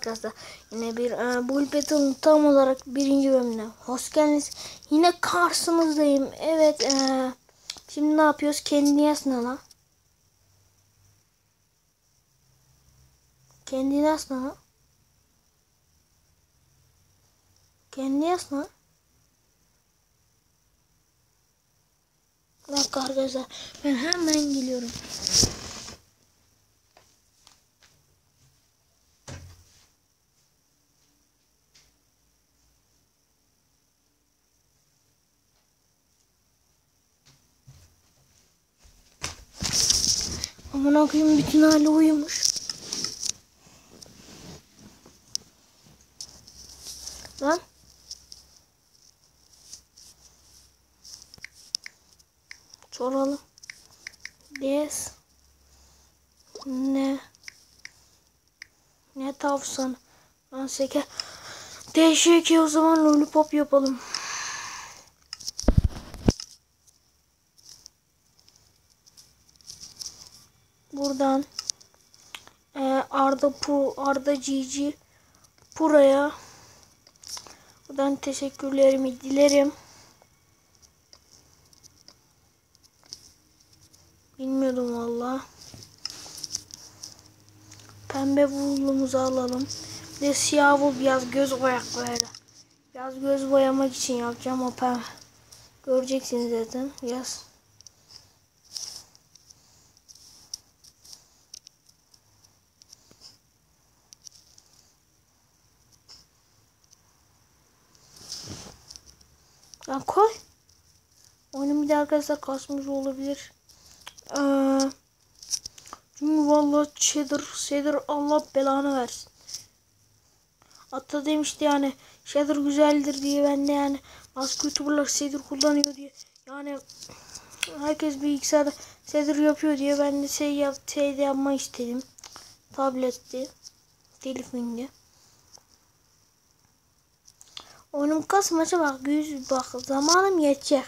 Arkadaşlar yine bir e, Bull tam olarak birinci bölümüne hoş geldiniz. Yine karşınızdayım. Evet e, şimdi ne yapıyoruz? Kendini yazsana lan. Kendini yazsana. Bir dakika arkadaşlar ben hemen geliyorum. Aman koyayım bütün hali uyumuş. Lan. Soralım. Des. Ne? Ne tavsan? Lan seke. Değişik o zaman lollipop yapalım. Buradan e, Arda Pu Arda Cici buraya buradan teşekkürlerimi dilerim. Bilmiyordum valla. Pembe bulumuzu alalım. Bir de siyah bul biraz göz boyakları. Biraz göz boyamak için yapacağım o pembe. Göreceksiniz zaten. Biraz Lan koy. Oyunun bir de arkadaşlar kasmış olabilir. Ee, çünkü vallahi Shader, Shader Allah belanı versin. Hatta demişti yani Shader güzeldir diye ben de yani bazı youtuberlar Shader kullanıyor diye. Yani herkes bilgisayarda Shader yapıyor diye ben de şey, yap, şey de istedim. Tablette, telefonda. Oyunum kasmaça bak yüz bak zamanım yetecek.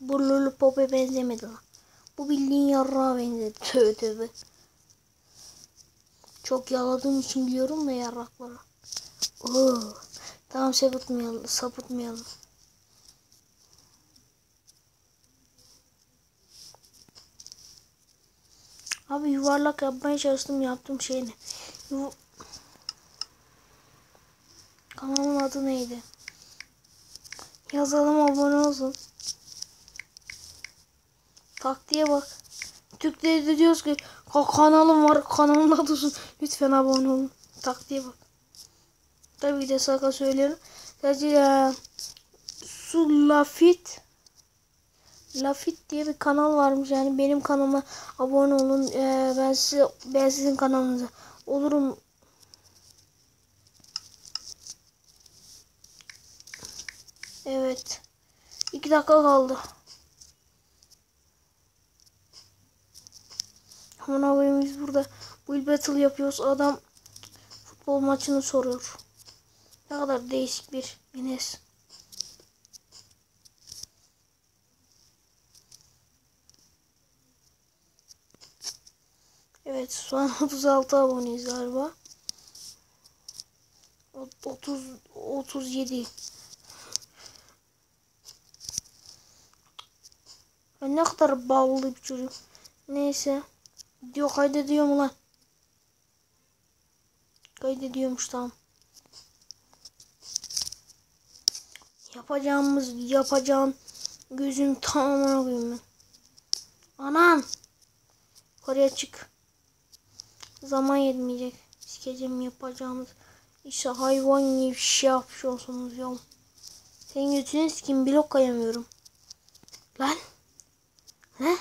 Bu lollipop'a benzemedi lan. Bu bildiğin yarrağa benzedi. Tövbe tövbe. Çok yaladığım için diyorum da yarraklara. Oo. Tamam sapıtmayalım. Sapıtmayalım. Abi yuvarlak yapmaya çalıştım yaptığım şey ne? Yu Kanalın adı neydi? Yazalım abone olsun. Taktiğe bak. Türkleri de diyoruz ki kanalım var kanalın adı olsun. Lütfen abone olun. Taktiğe bak. Tabii de saka söylüyorum. Sadece e, Su Lafit Lafit diye bir kanal varmış. Yani benim kanalıma abone olun. E, ben size ben sizin kanalınıza olurum. Evet. İki dakika kaldı. Aman biz burada Will Battle yapıyoruz. Adam futbol maçını soruyor. Ne kadar değişik bir Enes. Evet şu an 36 aboneyiz galiba. 30 37 ben ne kadar bağlı bir çocuk. Neyse. Video kaydediyor mu lan? Kaydediyormuş tamam. Yapacağımız yapacağım gözün tamamına koyayım ben. Anam. Çık. Zaman yetmeyecek. Sikeceğim yapacağımız. İşte hayvan gibi bir şey yapmış olsunuz ya. Senin götünü sikim blok kayamıyorum. Lan. Ne?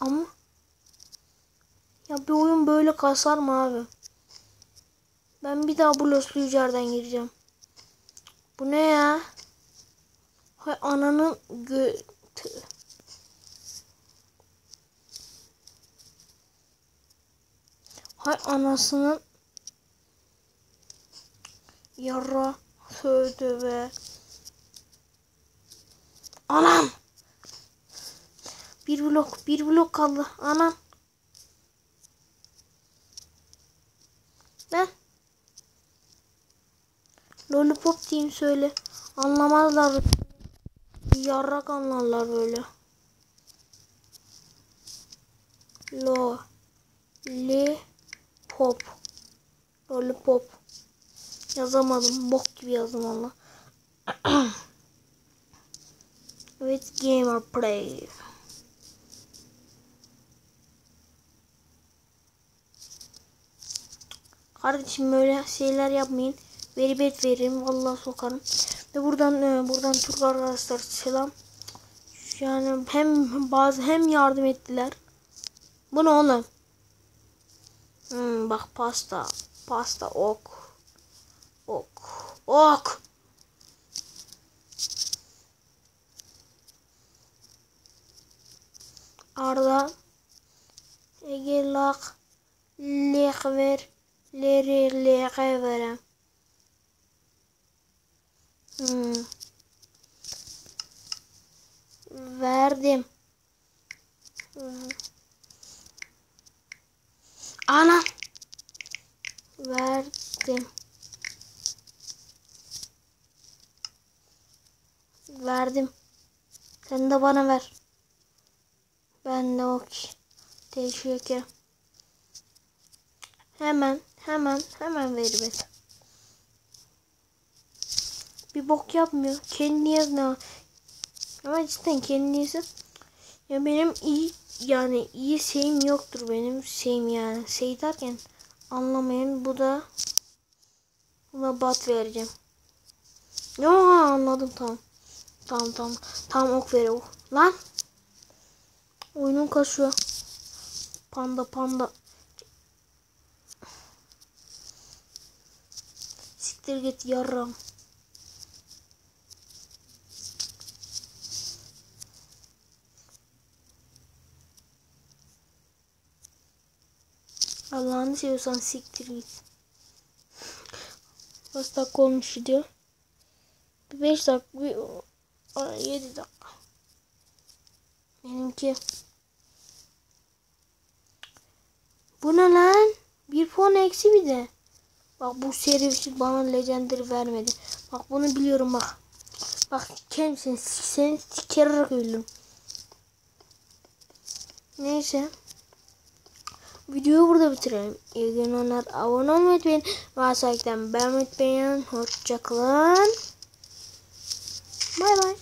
Ama. Ya bir oyun böyle kasar mı abi? Ben bir daha bu loslu yerden gireceğim. Bu ne ya? Hay ananın gö... Hay anasının Yara. Sövdü be. Anam. Bir blok, bir blok kaldı. Anam. Ben. Lollipop diyeyim söyle. Anlamazlar. Yarrak anlarlar böyle. Lo. Li. Pop. Lollipop. Yazamadım. Bok gibi yazdım valla. evet gamer play. Kardeşim böyle şeyler yapmayın. Veri bet veririm. Vallahi sokarım. Ve buradan e, buradan Türk arkadaşlar selam. Yani hem bazı hem yardım ettiler. Bu ne oğlum? Hmm, bak pasta. Pasta ok. Ok. Ok. Arda. Egelak. Lek ver. Leri leke verem. Hmm. Verdim. Hmm. Ana. Verdim. Verdim. Sen de bana ver. Ben de okey. Teşekkür. Hemen, hemen, hemen ver. Bir bok yapmıyor. Kendi yazına. Ama cidden kendi yazı. Ya benim iyi yani iyi şeyim yoktur benim şeyim yani. Şey derken anlamayın bu da buna bat vereceğim. Yo anladım tamam. Tamam tamam. Tamam ok ver ok. Lan. Oyunun kaşıyor. Panda panda. Siktir git yarram. Allah'ını seviyorsan siktir git. Kaç dakika olmuş video? Bir 5 dakika, bir 7 dakika. Benimki. Bu ne lan? Bir puan eksi bir de. Bak bu şerefsiz bana legendary vermedi. Bak bunu biliyorum bak. Bak kendisini seni sikerek öldüm. Neyse. Videoyu burada bitirelim. İyi günler. Abone olmayı unutmayın. Varsa ekleyin. Beğenmeyi unutmayın. Hoşçakalın. Bay bay.